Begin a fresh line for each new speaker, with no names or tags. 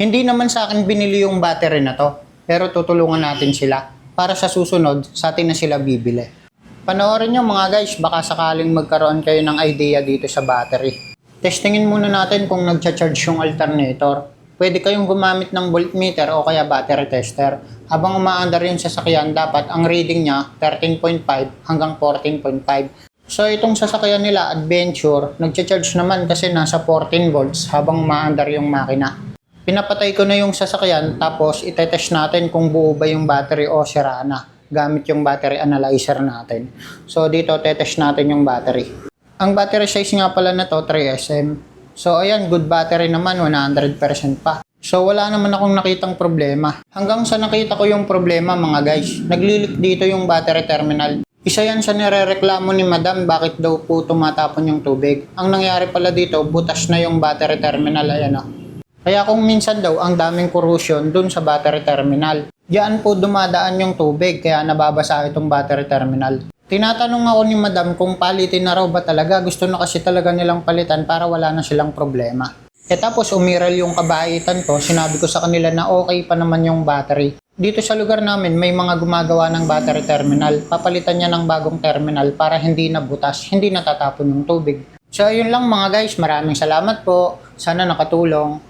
Hindi naman sa akin binili yung battery na to, pero tutulungan natin sila para sa susunod sa atin na sila bibili. Panoorin nyo mga guys, baka sakaling magkaroon kayo ng idea dito sa battery. Testingin muna natin kung nagcha-charge yung alternator. Pwede kayong gumamit ng voltmeter o kaya battery tester. Habang umaandar yung sasakyan, dapat ang reading niya 13.5 hanggang 14.5. So itong sasakyan nila, Adventure, nagcha-charge naman kasi nasa 14 volts habang umaandar yung makina. Pinapatay ko na yung sasakyan tapos itetest natin kung buo ba yung battery o sira na gamit yung battery analyzer natin. So dito tetest natin yung battery. Ang battery size nga pala na to 3SM. So ayan, good battery naman 100% pa. So wala naman akong nakitang problema. Hanggang sa nakita ko yung problema mga guys, naglilik dito yung battery terminal. Isa yan sa nirereklamo ni madam bakit daw po tumatapon yung tubig. Ang nangyari pala dito, butas na yung battery terminal. Ayan o. Kaya kung minsan daw ang daming corrosion dun sa battery terminal, diyan po dumadaan yung tubig kaya nababasa itong battery terminal. Tinatanong ako ni madam kung palitin na raw ba talaga, gusto na kasi talaga nilang palitan para wala na silang problema. E tapos umiral yung kabaitan ko, sinabi ko sa kanila na okay pa naman yung battery. Dito sa lugar namin may mga gumagawa ng battery terminal, papalitan niya ng bagong terminal para hindi na butas, hindi natatapon yung tubig. So yun lang mga guys, maraming salamat po. Sana nakatulong.